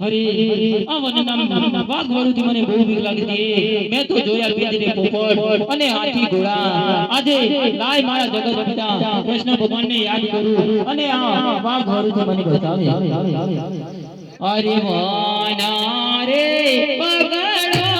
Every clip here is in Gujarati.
અરે આ વનના વાઘવરુથી મને બહુ બીક લાગતી મેં તો જોયા પીતીને પોપટ અને હાથી ઘોડા. આજે લાય મારા જગત પિતા, કૃષ્ણ ભગવાનને યાદ કરું અને આ વાઘવરુથી મને બતાવે અરે મના રે પગડો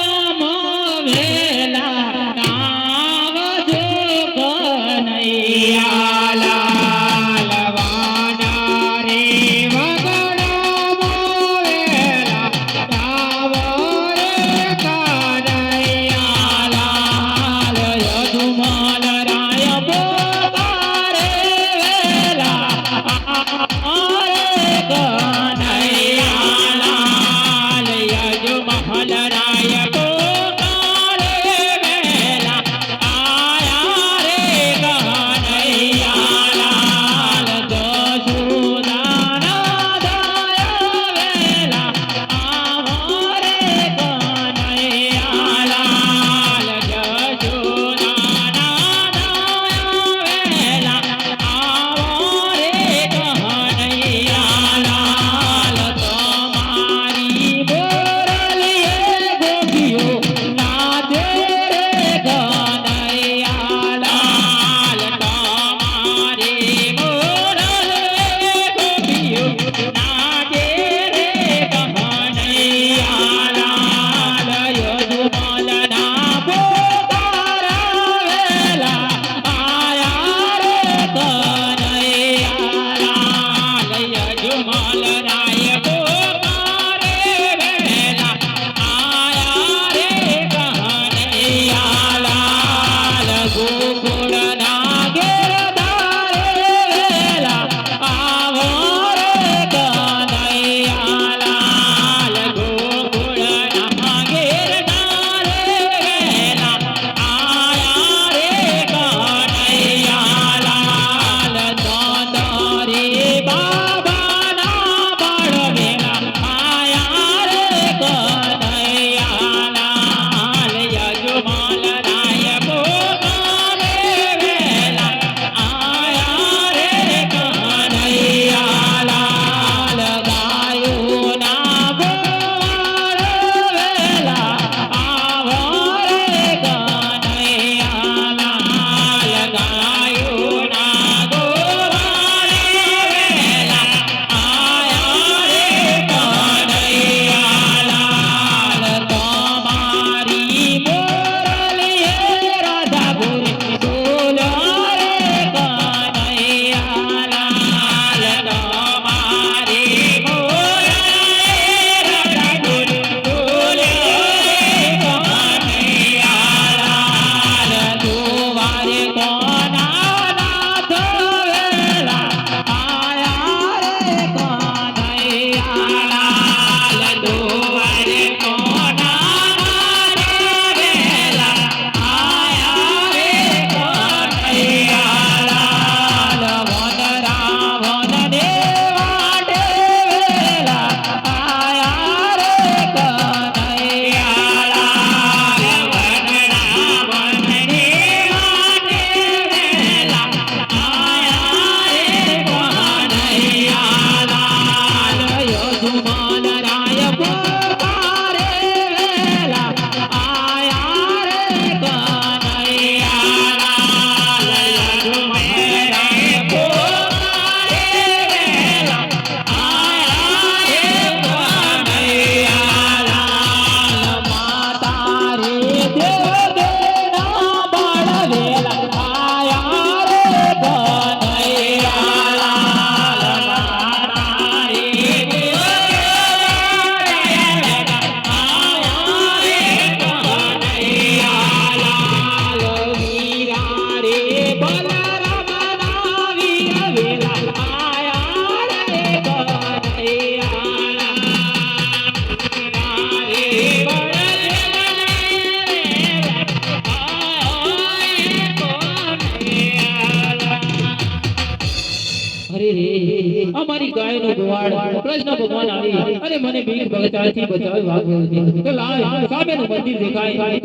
અમારી ગાયનો ગોવાળ કૃષ્ણ ભગવાન આવી અને મને બીજ ભગતાળથી બચાવી વાગ્યો તો લાય સામેનું મંદિર દેખાય.